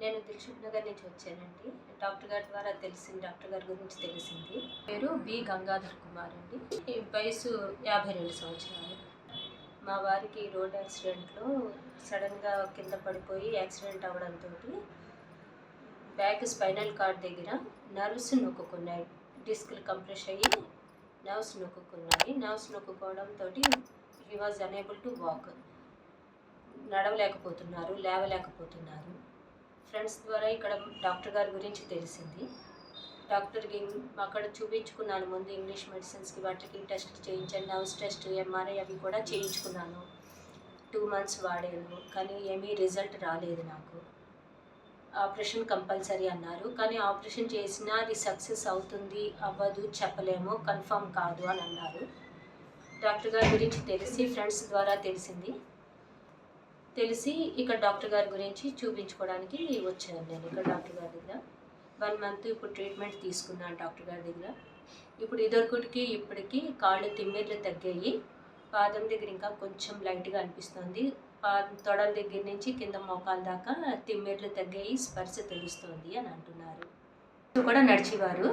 నేను దిల్షుక్ నగర్ నుంచి వచ్చానండి. డాక్టర్ గారి ద్వారా తెలిసింది డాక్టర్ గారి గురించి తెలిసింది. పేరు బి గంగాధర్ కుమార్ అండి. ఈ వయసు యాభై రెండు సంవత్సరాలు. మా వారికి రోడ్ యాక్సిడెంట్లో సడన్గా కింద పడిపోయి యాక్సిడెంట్ అవ్వడంతో బ్యాక్ స్పైనల్ కార్డ్ దగ్గర నర్వ్స్ నొక్కుకున్నాయి. డిస్క్లు కంప్రెస్ అయ్యి నర్వ్స్ నొక్కుకున్నాయి. Nerves నొక్కుకోవడంతో he was unable to walk. నడవలేకపోతున్నారు లేవలేకపోతున్నారు. ఫ్రెండ్స్ ద్వారా ఇక్కడ డాక్టర్ గారి గురించి తెలిసింది. డాక్టర్కి అక్కడ చూపించుకున్నాను. ముందు ఇంగ్లీష్ మెడిసిన్స్కి వాటికి టెస్ట్ చేయించాను నర్వ్స్ టెస్ట్ ఎంఆర్ఐ అవి కూడా చేయించుకున్నాను. టూ మంత్స్ వాడాను. కానీ ఏమీ రిజల్ట్ రాలేదు నాకు. ఆపరేషన్ కంపల్సరీ అన్నారు. కానీ ఆపరేషన్ చేసినా అది సక్సెస్ అవుతుంది అవ్వదు చెప్పలేము కన్ఫర్మ్ కాదు అని అన్నారు. డాక్టర్ గారి గురించి తెలిసి ఫ్రెండ్స్ ద్వారా తెలిసింది. తెలిసి ఇక్కడ డాక్టర్ గారి గురించి చూపించుకోవడానికి వచ్చాను నేను ఇక్కడ డాక్టర్ గారి దగ్గర. వన్ మంత్ ఇప్పుడు ట్రీట్మెంట్ తీసుకున్నాను డాక్టర్ గారి దగ్గర. ఇప్పుడు ఇదొకటికి ఇప్పటికి కాళ్ళు తిమ్మిర్లు తగ్గాయి. పాదం దగ్గర ఇంకా కొంచెం లైట్గా అనిపిస్తుంది. పా తొడల దగ్గర నుంచి కింద మోకాల దాకా తిమ్మిర్లు తగ్గాయి స్పర్శ తెలుస్తుంది అని అంటున్నారు. కూడా నడిచేవారు.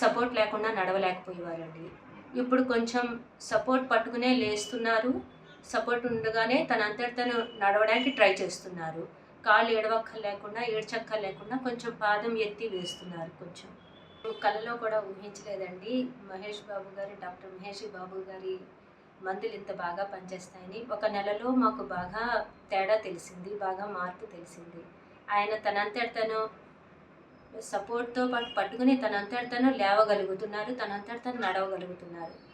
సపోర్ట్ లేకుండా నడవలేకపోయేవారండి. ఇప్పుడు కొంచెం సపోర్ట్ పట్టుకునే లేస్తున్నారు. సపోర్ట్ ఉండగానే తన అంతటి తను నడవడానికి ట్రై చేస్తున్నారు. కాళ్ళు ఎడవక్క లేకుండా ఏడ్చక్క లేకుండా కొంచెం పాదం ఎత్తి వేస్తున్నారు కొంచెం. కళలో కూడా ఊహించలేదండి. మహేష్ బాబు గారు డాక్టర్ మహేష్ బాబు గారి మందులు ఇంత బాగా పనిచేస్తాయని. ఒక నెలలో మాకు బాగా తేడా తెలిసింది బాగా మార్పు తెలిసింది. ఆయన తనంతటితను సపోర్ట్తో పాటు పట్టుకుని తనంతటి తను లేవగలుగుతున్నారు తనంతటితను నడవగలుగుతున్నారు.